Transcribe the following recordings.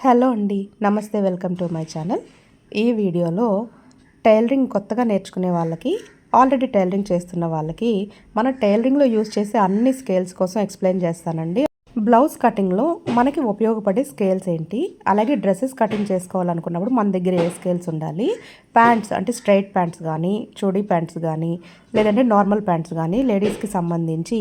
Hello అండి నమస్తే welcome to my channel. ఈ వీడియోలో టైలరింగ్ కొత్తగా నేర్చుకునే వాళ్ళకి ఆల్రెడీ టైలరింగ్ చేస్తున్న వాళ్ళకి మన టైలరింగ్లో యూజ్ చేసే అన్ని స్కేల్స్ కోసం ఎక్స్ప్లెయిన్ చేస్తానండి. బ్లౌజ్ కటింగ్లో మనకి ఉపయోగపడే స్కేల్స్ ఏంటి? అలాగే డ్రెస్సెస్ కటింగ్ చేసుకోవాలనుకున్నప్పుడు మన దగ్గర ఏ స్కేల్స్ ఉండాలి? ప్యాంట్స్ అంటే స్ట్రైట్ ప్యాంట్స్ కానీ చూడీ ప్యాంట్స్ కానీ లేదంటే నార్మల్ ప్యాంట్స్ కానీ లేడీస్కి సంబంధించి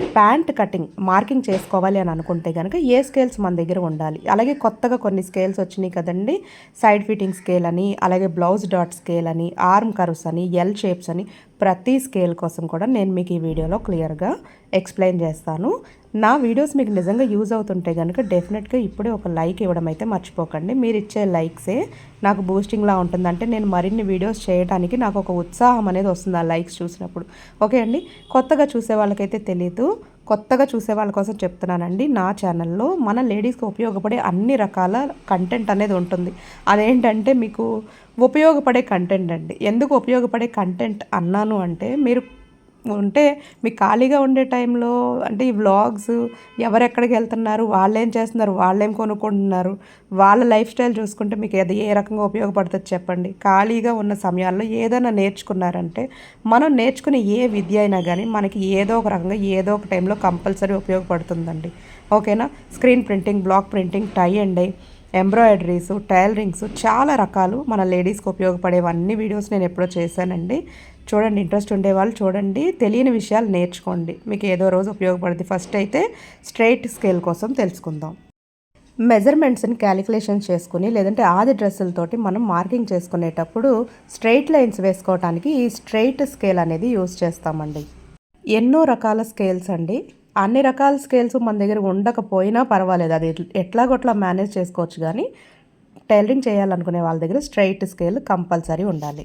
ప్యాంట్ కటింగ్ మార్కింగ్ చేసుకోవాలి అని అనుకుంటే కనుక ఏ స్కేల్స్ మన దగ్గర ఉండాలి. అలాగే కొత్తగా కొన్ని స్కేల్స్ వచ్చినాయి కదండి. సైడ్ ఫిట్టింగ్ స్కేల్ అని అలాగే బ్లౌజ్ డాట్ స్కేల్ అని ఆర్మ్ కర్వ్స్ అని ఎల్ షేప్స్ అని ప్రతి స్కేల్ కోసం కూడా నేను మీకు ఈ వీడియోలో క్లియర్గా ఎక్స్ప్లెయిన్ చేస్తాను. నా వీడియోస్ మీకు నిజంగా యూజ్ అవుతుంటే కనుక డెఫినెట్గా ఇప్పుడే ఒక లైక్ ఇవ్వడం అయితే మర్చిపోకండి. మీరు ఇచ్చే లైక్సే నాకు బూస్టింగ్లా ఉంటుందంటే నేను మరిన్ని వీడియోస్ చేయడానికి నాకు ఒక ఉత్సాహం అనేది వస్తుంది ఆ లైక్స్ చూసినప్పుడు. ఓకే అండి? కొత్తగా చూసే వాళ్ళకైతే తెలియదు కొత్తగా చూసే వాళ్ళ కోసం చెప్తున్నానండి. నా ఛానల్లో మన లేడీస్కి ఉపయోగపడే అన్ని రకాల కంటెంట్ అనేది ఉంటుంది. అదేంటంటే మీకు ఉపయోగపడే కంటెంట్ అండి. ఎందుకు ఉపయోగపడే కంటెంట్ అన్నాను అంటే మీరు ఉంటే మీకు ఖాళీగా ఉండే టైంలో అంటే ఈ వ్లాగ్స్ ఎవరెక్కడికి వెళ్తున్నారు వాళ్ళు ఏం చేస్తున్నారు వాళ్ళు ఏం కొనుక్కుంటున్నారు వాళ్ళ లైఫ్ స్టైల్ చూసుకుంటే మీకు అది ఏ రకంగా ఉపయోగపడుతుంది చెప్పండి. ఖాళీగా ఉన్న సమయాల్లో ఏదైనా నేర్చుకున్నారంటే మనం నేర్చుకునే ఏ విద్య అయినా కానీ మనకి ఏదో ఒక రకంగా ఏదో ఒక టైంలో కంపల్సరీ ఉపయోగపడుతుందండి. ఓకేనా? Screen printing block printing tie and dye embroideries tailorings చాలా రకాలు మన లేడీస్కి ఉపయోగపడేవన్నీ వీడియోస్ నేను ఎప్పుడో చేశానండి. చూడండి ఇంట్రెస్ట్ ఉండేవాళ్ళు చూడండి తెలియని విషయాలు నేర్చుకోండి. మీకు ఏదో రోజు ఉపయోగపడుతుంది ఫస్ట్ అయితే స్ట్రైట్ స్కేల్ కోసం తెలుసుకుందాం. మెజర్మెంట్స్ని క్యాలిక్యులేషన్ చేసుకుని లేదంటే ఆది డ్రెస్సులతోటి మనం మార్కింగ్ చేసుకునేటప్పుడు స్ట్రైట్ లైన్స్ వేసుకోవడానికి ఈ స్ట్రైట్ స్కేల్ అనేది యూజ్ చేస్తామండి. ఎన్నో రకాల స్కేల్స్ అండి. అన్ని రకాల స్కేల్స్ మన దగ్గర ఉండకపోయినా పర్వాలేదు. అది ఎట్లాగొట్లా మేనేజ్ చేసుకోవచ్చు కానీ టైలరింగ్ చేయాలనుకునే వాళ్ళ దగ్గర స్ట్రైట్ స్కేల్ కంపల్సరీ ఉండాలి.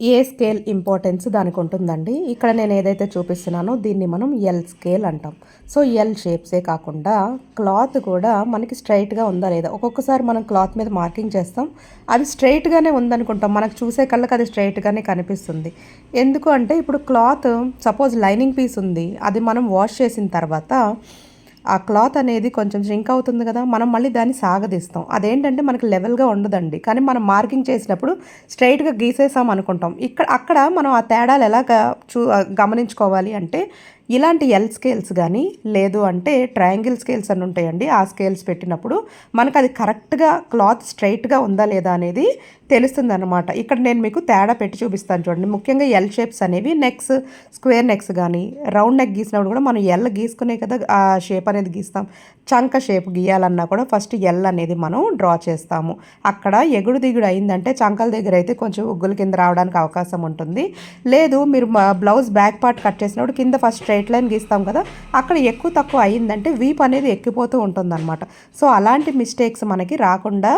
ఏ స్కేల్ ఇంపార్టెన్స్ దానికి ఉంటుందండి. ఇక్కడ నేను ఏదైతే చూపిస్తున్నానో దీన్ని మనం ఎల్ స్కేల్ అంటాం. సో ఎల్ షేప్సే కాకుండా క్లాత్ కూడా మనకి స్ట్రైట్గా ఉందా లేదా? ఒక్కొక్కసారి మనం క్లాత్ మీద మార్కింగ్ చేస్తాం. అది స్ట్రైట్గానే ఉందనుకుంటాం. మనకు చూసే కళ్ళకి అది స్ట్రైట్గానే కనిపిస్తుంది. ఎందుకు అంటే ఇప్పుడు క్లాత్ సపోజ్ లైనింగ్ పీస్ ఉంది. అది మనం వాష్ చేసిన తర్వాత ఆ క్లాత్ అనేది కొంచెం ష్రింక్ అవుతుంది కదా మనం మళ్ళీ దాన్ని సాగదీస్తాం. అదేంటంటే మనకి లెవెల్గా ఉండదండి. కానీ మనం మార్కింగ్ చేసినప్పుడు స్ట్రైట్గా గీసేసాం అనుకుంటాం. ఇక్కడ అక్కడ మనం ఆ తేడాలు ఎలా చూ గమనించుకోవాలి అంటే ఇలాంటి ఎల్ స్కేల్స్ కానీ లేదు అంటే ట్రయాంగిల్ స్కేల్స్ అని ఉంటాయండి. ఆ స్కేల్స్ పెట్టినప్పుడు మనకు అది కరెక్ట్గా క్లాత్ స్ట్రైట్గా ఉందా లేదా అనేది తెలుస్తుందన్నమాట. ఇక్కడ నేను మీకు తేడా పెట్టి చూపిస్తాను చూడండి. ముఖ్యంగా ఎల్ షేప్స్ అనేవి నెక్స్ స్క్వేర్ నెక్స్ కానీ రౌండ్ నెక్ గీసినప్పుడు కూడా మనం ఎల్ గీసుకునే కదా ఆ షేప్ అనేది గీస్తాం. చంక షేప్ గీయాలన్నా కూడా ఫస్ట్ ఎల్ అనేది మనం డ్రా చేస్తాము. అక్కడ ఎగుడు దిగుడు అయిందంటే చంకల దగ్గర అయితే కొంచెం ఉగ్గుల కింద రావడానికి అవకాశం ఉంటుంది. లేదు మీరు బ్లౌజ్ బ్యాక్ పార్ట్ కట్ చేసినప్పుడు కింద ఫస్ట్ స్ట్రైట్ లైన్ గీస్తాం కదా అక్కడ ఎక్కువ తక్కువ అయిందంటే వీప్ అనేది ఎక్కిపోతూ ఉంటుందన్నమాట. సో అలాంటి మిస్టేక్స్ మనకి రాకుండా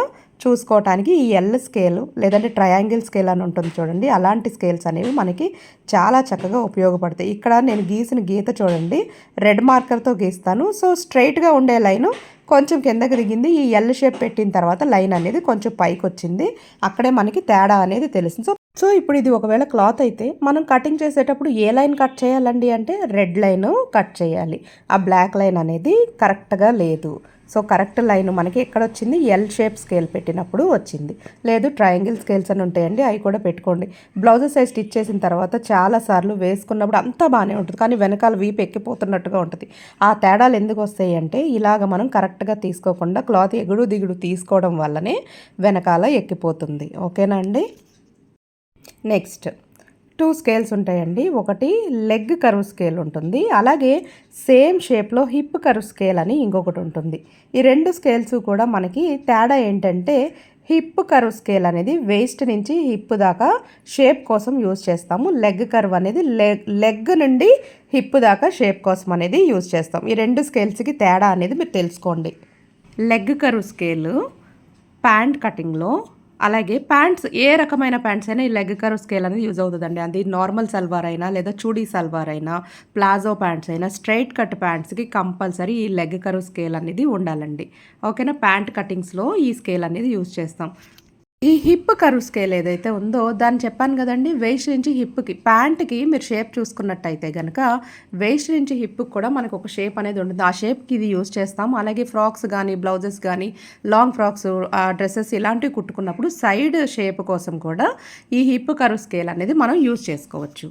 చూసుకోవటానికి ఈ ఎల్ స్కేల్ లేదంటే ట్రయాంగిల్ స్కేల్ అని ఉంటుంది చూడండి అలాంటి స్కేల్స్ అనేవి మనకి చాలా చక్కగా ఉపయోగపడతాయి. ఇక్కడ నేను గీసిన గీత చూడండి రెడ్ మార్కర్తో గీస్తాను. సో స్ట్రైట్గా ఉండే లైను కొంచెం కిందకి దిగింది ఈ ఎల్ షేప్ పెట్టిన తర్వాత లైన్ అనేది కొంచెం పైకి వచ్చింది అక్కడే మనకి తేడా అనేది తెలిసింది. సో సో ఇప్పుడు ఇది ఒకవేళ క్లాత్ అయితే మనం కటింగ్ చేసేటప్పుడు ఏ లైన్ కట్ చేయాలండి అంటే రెడ్ లైన్ కట్ చేయాలి. ఆ బ్లాక్ లైన్ అనేది కరెక్ట్గా లేదు. సో కరెక్ట్ లైన్ మనకి ఎక్కడ వచ్చింది? ఎల్ షేప్ స్కేల్ పెట్టినప్పుడు వచ్చింది. లేదు ట్రయాంగిల్ స్కేల్స్ అని ఉంటాయండి అవి కూడా పెట్టుకోండి. బ్లౌజెస్ అవి స్టిచ్ చేసిన తర్వాత చాలాసార్లు వేసుకున్నప్పుడు అంతా బాగానే ఉంటుంది. కానీ వెనకాల వీపు ఎక్కిపోతున్నట్టుగా ఉంటుంది. ఆ తేడాలు ఎందుకు వస్తాయి అంటే ఇలాగ మనం కరెక్ట్గా తీసుకోకుండా క్లాత్ ఎగుడు దిగుడు తీసుకోవడం వల్లనే వెనకాల ఎక్కిపోతుంది. ఓకేనా అండి? నెక్స్ట్ టూ స్కేల్స్ ఉంటాయండి. ఒకటి లెగ్ కరువు స్కేల్ ఉంటుంది. అలాగే సేమ్ షేప్లో హిప్ కరువు స్కేల్ అని ఇంకొకటి ఉంటుంది. ఈ రెండు స్కేల్స్ కూడా మనకి తేడా ఏంటంటే హిప్ కర్వ్ స్కేల్ అనేది వేస్ట్ నుంచి హిప్ దాకా షేప్ కోసం యూజ్ చేస్తాము. లెగ్ కర్వ్ అనేది లెగ్ లెగ్ నుండి హిప్ దాకా షేప్ కోసం అనేది యూజ్ చేస్తాం. ఈ రెండు స్కేల్స్కి తేడా అనేది మీరు తెలుసుకోండి. లెగ్ కర్వ్ స్కేల్ ప్యాంట్ కటింగ్లో అలాగే ప్యాంట్స్ ఏ రకమైన ప్యాంట్స్ అయినా ఈ లెగ్ కర్వ్ స్కేల్ అనేది యూజ్ అవుతుందండి. అది నార్మల్ సల్వార్ అయినా లేదా చూడీ సల్వార్ అయినా ప్లాజో ప్యాంట్స్ అయినా స్ట్రైట్ కట్ ప్యాంట్స్కి కంపల్సరీ ఈ లెగ్ కర్వ్ స్కేల్ అనేది ఉండాలండి. ఓకేనా? ప్యాంట్ కటింగ్స్లో ఈ స్కేల్ అనేది యూజ్ చేస్తాం. ఈ హిప్ కర్వ్ స్కేల్ ఏదైతే ఉందో దాన్ని చెప్పాను కదండి వేస్ట్ నుంచి హిప్కి ప్యాంట్కి మీరు షేప్ చూసుకున్నట్టయితే కనుక వేస్ట్ నుంచి హిప్కి కూడా మనకు ఒక షేప్ అనేది ఉంటుంది. ఆ షేప్కి ఇది యూజ్ చేస్తాం అలాగే ఫ్రాక్స్ కానీ బ్లౌజెస్ కానీ లాంగ్ ఫ్రాక్స్ డ్రెస్సెస్ ఇలాంటివి కుట్టుకున్నప్పుడు సైడ్ షేప్ కోసం కూడా ఈ హిప్ కర్వ్ స్కేల్ అనేది మనం యూజ్ చేసుకోవచ్చు.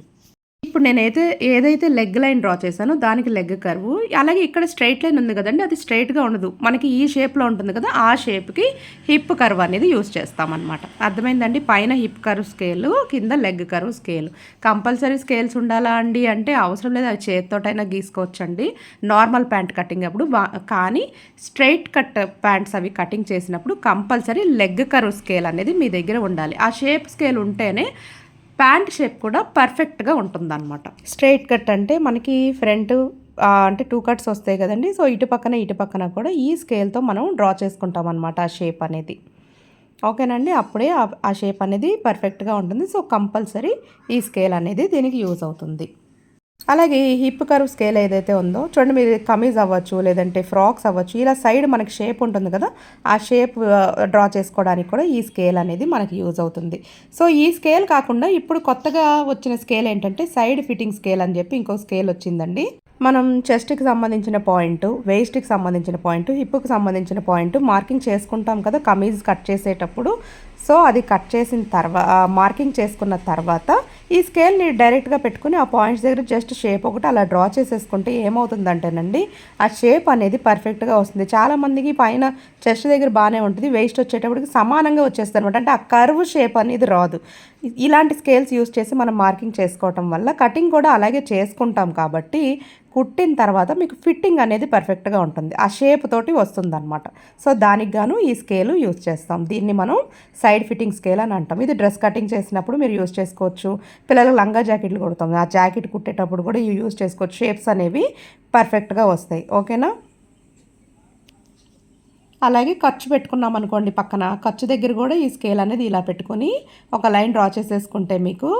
ఇప్పుడు నేనైతే ఏదైతే లెగ్ లైన్ డ్రా చేశానో దానికి లెగ్ కర్వ్ అలాగే ఇక్కడ స్ట్రైట్ లైన్ ఉంది కదండి అది స్ట్రైట్గా ఉండదు. మనకి ఈ షేప్లో ఉంటుంది కదా ఆ షేప్కి హిప్ కర్వ్ అనేది యూస్ చేస్తామన్నమాట. అర్థమైందండి? పైన హిప్ కర్వ్ స్కేల్ కింద leg curve scale. Compulsory scales ఉండాలా అండి అంటే అవసరం లేదు అవి చేతితోటైనా గీసుకోవచ్చండి. నార్మల్ ప్యాంట్ కటింగ్ అప్పుడు కానీ స్ట్రైట్ కట్ ప్యాంట్స్ అవి కటింగ్ చేసినప్పుడు కంపల్సరీ లెగ్ కర్వ్ స్కేల్ అనేది మీ దగ్గర ఉండాలి. ఆ షేప్ స్కేల్ ఉంటేనే ప్యాంట్ షేప్ కూడా పర్ఫెక్ట్గా ఉంటుందన్నమాట. స్ట్రైట్ కట్ అంటే మనకి ఫ్రంట్ అంటే టూ కట్స్ వస్తాయి కదండి. సో ఇటు పక్కన ఇటు పక్కన కూడా ఈ స్కేల్తో మనం డ్రా చేసుకుంటాం అనమాట ఆ షేప్ అనేది. ఓకేనండి? అప్పుడే ఆ- ఆ షేప్ అనేది పర్ఫెక్ట్గా ఉంటుంది. సో కంపల్సరీ ఈ స్కేల్ అనేది దీనికి యూజ్ అవుతుంది. అలాగే ఈ హిప్ కర్వ్ స్కేల్ ఏదైతే ఉందో చూడండి మీరు కమీజ్ అవ్వచ్చు లేదంటే ఫ్రాక్స్ అవ్వచ్చు ఇలా సైడ్ మనకి షేప్ ఉంటుంది కదా ఆ షేప్ డ్రా చేసుకోవడానికి కూడా ఈ స్కేల్ అనేది మనకి యూజ్ అవుతుంది. సో ఈ స్కేల్ కాకుండా ఇప్పుడు కొత్తగా వచ్చిన స్కేల్ ఏంటంటే సైడ్ ఫిట్టింగ్ స్కేల్ అని చెప్పి ఇంకో స్కేల్ వచ్చిందండి. మనం చెస్ట్కి సంబంధించిన పాయింట్ వేస్ట్కి సంబంధించిన పాయింట్ హిప్కి సంబంధించిన పాయింట్ మార్కింగ్ చేసుకుంటాం కదా కమీజ్ కట్ చేసేటప్పుడు. సో అది కట్ చేసిన తర్వాత మార్కింగ్ చేసుకున్న తర్వాత ఈ స్కేల్ని డైరెక్ట్గా పెట్టుకుని ఆ పాయింట్స్ దగ్గర జస్ట్ షేప్ ఒకటి అలా డ్రా చేసేసుకుంటే ఏమవుతుందంటేనండి ఆ షేప్ అనేది పర్ఫెక్ట్గా వస్తుంది. చాలామందికి పైన చెస్ట్ దగ్గర బాగానే ఉంటుంది వేస్ట్ వచ్చేటప్పటికి సమానంగా వచ్చేస్తుంది అనమాట అంటే ఆ కర్వ్ షేప్ అనేది రాదు. ఇలాంటి స్కేల్స్ యూస్ చేసి మనం మార్కింగ్ చేసుకోవటం వల్ల కటింగ్ కూడా అలాగే చేసుకుంటాం కాబట్టి కుట్టిన తర్వాత మీకు ఫిట్టింగ్ అనేది పర్ఫెక్ట్గా ఉంటుంది. ఆ షేప్ తోటి వస్తుందన్నమాట. సో దానికి గాను ఈ స్కేలు యూస్ చేస్తాం. దీన్ని మనం సైడ్ ఫిట్టింగ్ స్కేల్ అని అంటాం. ఇది డ్రెస్ కటింగ్ చేసినప్పుడు మీరు యూస్ చేసుకోవచ్చు. పిల్లలకు లంగా జాకెట్లు కుడతాం. ఆ జాకెట్ కుట్టేటప్పుడు కూడా ఇవి యూస్ చేసుకోవచ్చు. షేప్స్ అనేవి పర్ఫెక్ట్గా వస్తాయి. ఓకేనా? అలాగే ఖర్చు పెట్టుకున్నాం అనుకోండి పక్కన. ఖర్చు దగ్గర కూడా ఈ స్కేల్ అనేది ఇలా పెట్టుకొని ఒక లైన్ డ్రా చేసేసుకుంటే మీకు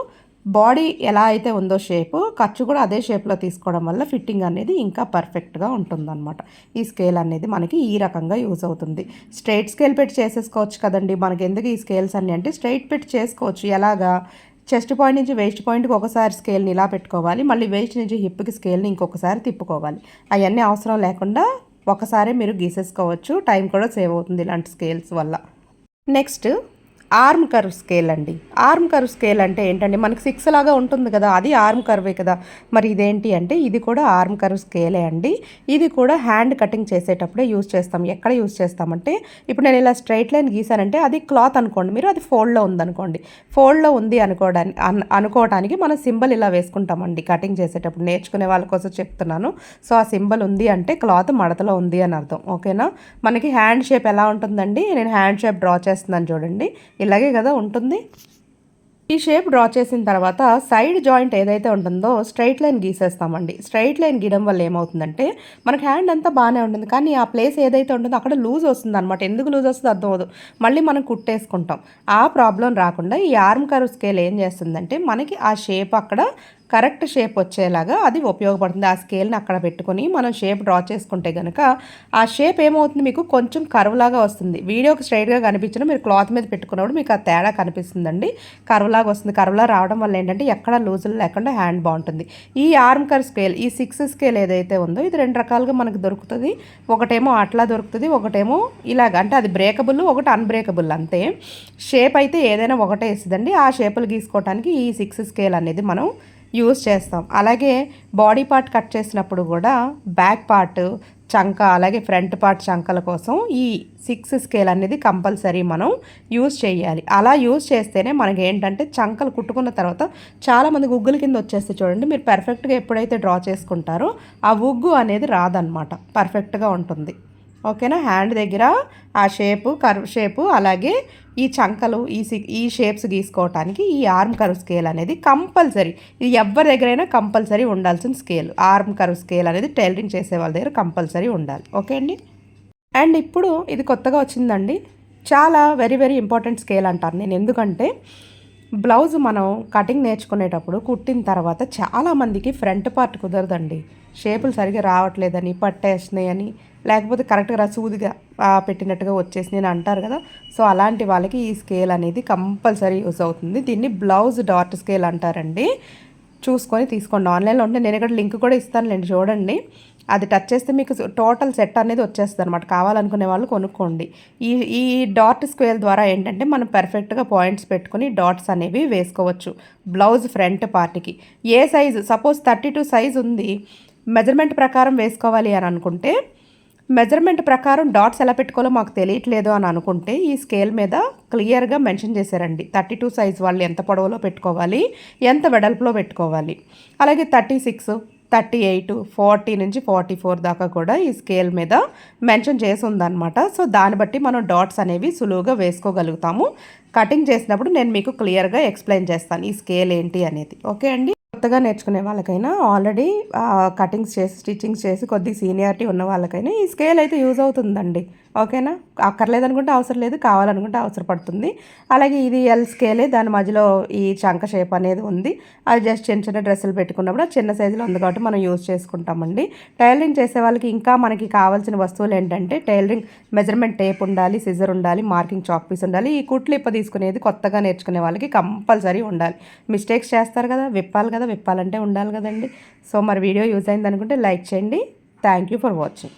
బాడీ ఎలా అయితే ఉందో షేపు ఖర్చు కూడా అదే షేప్లో తీసుకోవడం వల్ల ఫిట్టింగ్ అనేది ఇంకా పర్ఫెక్ట్గా ఉంటుందన్నమాట. ఈ స్కేల్ అనేది మనకి ఈ రకంగా యూజ్ అవుతుంది. స్ట్రైట్ స్కేల్ పెట్టి చేసేసుకోవచ్చు కదండి. మనకి ఎందుకు ఈ స్కేల్స్ అన్నీ అంటే స్ట్రైట్ పెట్టి చేసుకోవచ్చు. ఎలాగా? చెస్ట్ పాయింట్ నుంచి వేస్ట్ పాయింట్కి ఒకసారి స్కేల్ని ఇలా పెట్టుకోవాలి. మళ్ళీ వేస్ట్ నుంచి హిప్కి స్కేల్ని ఇంకొకసారి తిప్పుకోవాలి. అవన్నీ అవసరం లేకుండా ఒకసారి మీరు గీసేసుకోవచ్చు. టైం కూడా సేవ్ అవుతుంది ఇలాంటి స్కేల్స్ వల్ల. నెక్స్ట్ ఆర్మ్ కర్వ్ స్కేల్ అండి. ఆర్మ్ కర్వ్ స్కేల్ అంటే ఏంటంటే మనకి సిక్స్ లాగా ఉంటుంది కదా అది ఆర్మ్ కర్వే కదా. మరి ఇదేంటి అంటే ఇది కూడా ఆర్మ్ కర్వ్ స్కేలే అండి. ఇది కూడా హ్యాండ్ కటింగ్ చేసేటప్పుడే యూస్ చేస్తాం. ఎక్కడ యూస్ చేస్తామంటే ఇప్పుడు నేను ఇలా స్ట్రైట్ లైన్ గీసానంటే అది క్లాత్ అనుకోండి. మీరు అది ఫోల్డ్లో ఉందనుకోండి. ఫోల్డ్లో ఉంది అనుకోవడానికి అన్- అనుకోవడానికి మనం సింబల్ ఇలా వేసుకుంటామండి కటింగ్ చేసేటప్పుడు. నేర్చుకునే వాళ్ళ కోసం చెప్తున్నాను. సో ఆ సింబల్ ఉంది అంటే క్లాత్ మడతలో ఉంది అని అర్థం. ఓకేనా? మనకి హ్యాండ్ షేప్ ఎలా ఉంటుందండి? నేను హ్యాండ్ షేప్ డ్రా చేస్తున్నాను చూడండి. ఇలాగే కదా ఉంటుంది. ఈ షేప్ డ్రా చేసిన తర్వాత సైడ్ జాయింట్ ఏదైతే ఉంటుందో స్ట్రైట్ లైన్ గీసేస్తామండి. స్ట్రైట్ లైన్ గీయడం వల్ల ఏమవుతుందంటే మనకి హ్యాండ్ అంతా బాగానే ఉంటుంది. కానీ ఆ ప్లేస్ ఏదైతే ఉంటుందో అక్కడ లూజ్ వస్తుంది అనమాట ఎందుకు లూజ్ వస్తుందో అర్థం అవ్వదు. మళ్ళీ మనం కుట్టేసుకుంటాం. ఆ ప్రాబ్లం రాకుండా ఈ ఆర్మ్ కర్వ్ స్కేల్ ఏం చేస్తుందంటే మనకి ఆ షేప్ అక్కడ కరెక్ట్ షేప్ వచ్చేలాగా అది ఉపయోగపడుతుంది. ఆ స్కేల్ని అక్కడ పెట్టుకొని మనం షేప్ డ్రా చేసుకుంటే కనుక ఆ షేప్ ఏమవుతుంది మీకు? కొంచెం కరువులాగా వస్తుంది. వీడియోకి స్ట్రైట్గా కనిపించిన మీరు క్లాత్ మీద పెట్టుకున్నప్పుడు మీకు ఆ తేడా కనిపిస్తుందండి. కరువులాగా వస్తుంది. కరువులా రావడం వల్ల ఏంటంటే ఎక్కడ లూజులు లేకుండా హ్యాండ్ బాగుంటుంది. ఈ ఆర్మ్ కర్ స్కేల్ ఈ సిక్స్ స్కేల్ ఏదైతే ఉందో ఇది రెండు రకాలుగా మనకు దొరుకుతుంది. ఒకటేమో అట్లా దొరుకుతుంది ఒకటేమో ఇలాగ. అంటే అది బ్రేకబుల్ ఒకటి అన్బ్రేకబుల్ అంతే. షేప్ అయితే ఏదైనా ఒకటే ఇస్తుందండి. ఆ షేపులు గీసుకోవడానికి ఈ సిక్స్ స్కేల్ అనేది మనం యూస్ చేస్తాం. అలాగే బాడీ పార్ట్ కట్ చేసినప్పుడు కూడా బ్యాక్ పార్ట్ చంక అలాగే ఫ్రంట్ పార్ట్ చంకల కోసం ఈ సిక్స్ స్కేల్ అనేది కంపల్సరీ మనం యూజ్ చేయాలి. అలా యూజ్ చేస్తేనే మనకి ఏంటంటే చంకలు కుట్టుకున్న తర్వాత చాలామంది ఉగ్గుల కింద వచ్చేస్తే చూడండి మీరు పర్ఫెక్ట్గా ఎప్పుడైతే డ్రా చేసుకుంటారో ఆ ఉగ్గు అనేది రాదనమాట పర్ఫెక్ట్గా ఉంటుంది. ఓకేనా? హ్యాండ్ దగ్గర ఆ షేపు కర్వ్ షేపు అలాగే ఈ చంకలు ఈ ఈ షేప్స్ గీసుకోవటానికి ఈ ఆర్మ్ కర్వ్ స్కేల్ అనేది కంపల్సరీ. ఇది ఎవరి దగ్గరైనా కంపల్సరీ ఉండాల్సిన స్కేల్. ఆర్మ్ కర్వ్ స్కేల్ అనేది టైలరింగ్ చేసే వాళ్ళ దగ్గర కంపల్సరీ ఉండాలి. ఓకే అండి? అండ్ ఇప్పుడు ఇది కొత్తగా వచ్చిందండి. చాలా వెరీ వెరీ ఇంపార్టెంట్ స్కేల్ అంటాను నేను ఎందుకంటే బ్లౌజ్ మనం కటింగ్ నేర్చుకునేటప్పుడు కుట్టిన తర్వాత చాలామందికి ఫ్రంట్ పార్ట్ కుదరదండి. షేపులు సరిగ్గా రావట్లేదని పట్టేస్తున్నాయని లేకపోతే కరెక్ట్గా సూదిగా పెట్టినట్టుగా వచ్చేసి నేను అంటారు కదా. సో అలాంటి వాళ్ళకి ఈ స్కేల్ అనేది కంపల్సరీ యూస్ అవుతుంది. దీన్ని బ్లౌజ్ డాట్ స్కేల్ అంటారండి. చూసుకొని తీసుకోండి. ఆన్లైన్లో ఉంటే నేను ఇక్కడ లింక్ కూడా ఇస్తానులేండి చూడండి. అది టచ్ చేస్తే మీకు టోటల్ సెట్ అనేది వచ్చేస్తుంది అనమాట కావాలనుకునే వాళ్ళు కొనుక్కోండి. ఈ ఈ డాట్ స్క్వేల్ ద్వారా ఏంటంటే మనం పర్ఫెక్ట్గా పాయింట్స్ పెట్టుకొని డాట్స్ అనేవి వేసుకోవచ్చు. బ్లౌజ్ ఫ్రంట్ పార్ట్కి. ఏ size suppose thirty two size ఉంది. మెజర్మెంట్ ప్రకారం వేసుకోవాలి అని అనుకుంటే మెజర్మెంట్ ప్రకారం డాట్స్ ఎలా పెట్టుకోవాలో మాకు తెలియట్లేదు అని అనుకుంటే ఈ స్కేల్ మీద క్లియర్గా మెన్షన్ చేశారండి. థర్టీ టూ సైజ్ వాళ్ళు ఎంత పొడవులో పెట్టుకోవాలి ఎంత వెడల్పులో పెట్టుకోవాలి. అలాగే thirty six thirty eight forty నుంచి ఫార్టీ ఫోర్ దాకా కూడా ఈ స్కేల్ మీద మెన్షన్ చేసి ఉందన్నమాట. సో దాన్ని బట్టి మనం డాట్స్ అనేవి సులువుగా వేసుకోగలుగుతాము. కటింగ్ చేసినప్పుడు నేను మీకు క్లియర్గా ఎక్స్ప్లెయిన్ చేస్తాను ఈ స్కేల్ ఏంటి అనేది. ఓకే అండి? కొత్తగా నేర్చుకునే వాళ్ళకైనా ఆల్రెడీ కటింగ్స్ చేసి స్టిచ్చింగ్స్ చేసి కొద్ది సీనియారిటీ ఉన్న వాళ్ళకైనా ఈ స్కేల్ అయితే యూజ్ అవుతుందండి. ఓకేనా? అక్కర్లేదనుకుంటే అవసరం లేదు కావాలనుకుంటే అవసరపడుతుంది అలాగే ఇది ఎల్ స్కేలే దాని మధ్యలో ఈ చంక షేప్ అనేది ఉంది. అది జస్ట్ చిన్న చిన్న డ్రెస్సులు పెట్టుకున్నప్పుడు చిన్న సైజులో ఉంది కాబట్టి మనం యూజ్ చేసుకుంటామండి. టైలరింగ్ చేసే వాళ్ళకి ఇంకా మనకి కావాల్సిన వస్తువులు ఏంటంటే టైలరింగ్ మెజర్మెంట్ టేప్ ఉండాలి సిజర్ ఉండాలి మార్కింగ్ చాక్ పీస్ ఉండాలి. ఈ కుట్లు ఇప్ప తీసుకునేది కొత్తగా నేర్చుకునే వాళ్ళకి కంపల్సరీ ఉండాలి. మిస్టేక్స్ చేస్తారు కదా విప్పాలి కదా విప్పాలంటే ఉండాలి కదండి. సో మరి వీడియో యూజ్ అయింది అనుకుంటే లైక్ చేయండి. Thank you for watching